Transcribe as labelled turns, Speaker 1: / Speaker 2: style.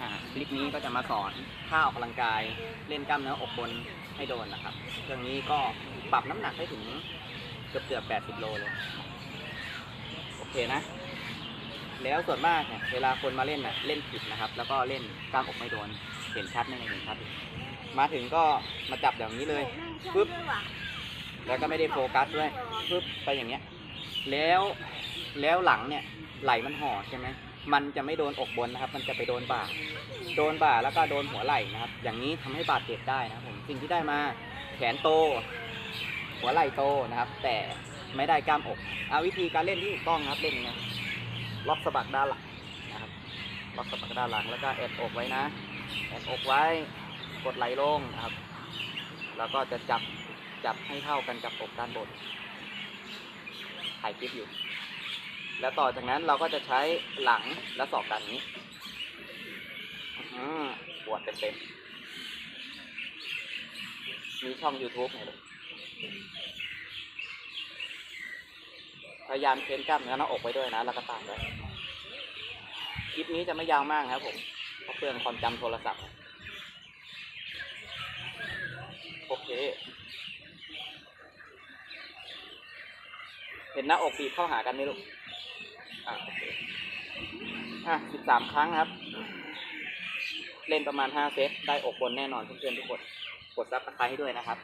Speaker 1: อ่าคลิปนี้ก็จะมาสอนท่าออกกำลังกายเล่นกล้ามเนื้ออกบนให้โดนนะครับเครื่องนี้ก็ปรับน้ำหนักได้ถึงเกือบเกือบ 80 โลเลย โอเคนะ แล้วส่วนมากเนี่ยเวลาคนมาเล่นน่ะเล่นผิดนะครับ แล้วก็เล่นกล้ามอกไม่โดน เห็นชัดแน่เห็นชัดมาถึงก็มาจับอย่างนี้เลยปึ๊บแล้วก็ไม่ได้โฟกัสด้วยปึ๊บไปอย่างเงี้ย แล้วแล้วหลังเนี่ยไหลมันห่อใช่ไหม มันจะไม่โดนอกบนนะครับ มันจะไปโดนบ่า โดนบ่าแล้วก็โดนหัวไหล่นะครับ อย่างนี้ทำให้บาดเจ็บได้นะครับผม สิ่งที่ได้มาแขนโต หัวไหล่โตนะครับ แต่ไม่ได้กล้ามอก เอาวิธีการเล่นที่ถูกต้องนะครับเล่นยังไงล็อกสะบักด้านหลังนะครับ ล็อกสะบักด้านหลังแล้วก็แอนอกไว้นะ แอนอกไว้ กดไหลลงนะครับ แล้วก็จะจับจับให้เท่ากันกับอกด้านบน ถ่ายคลิปอยู่ แล้วต่อจากนั้นเราก็จะใช้หลังและศอกดันนี้อืมปวดเต็มๆ มีช่อง YouTube ไหนลูกพยายามเค้นกล้ามเนื้อหน้าอกไว้ด้วยนะ แล้วก็ตามด้วยคลิปนี้จะไม่ยาวมากครับผม เพราะเปลืองความจำโทรศัพท์ โอเค เห็นหน้าอกบีบเข้าหากันไหมลูก อะสิบสามครั้งครับ เล่นประมาณห้าเซตได้อกบนแน่นอนเพื่อนๆทุกคน กดซับตะไคร้ให้ด้วยนะครับ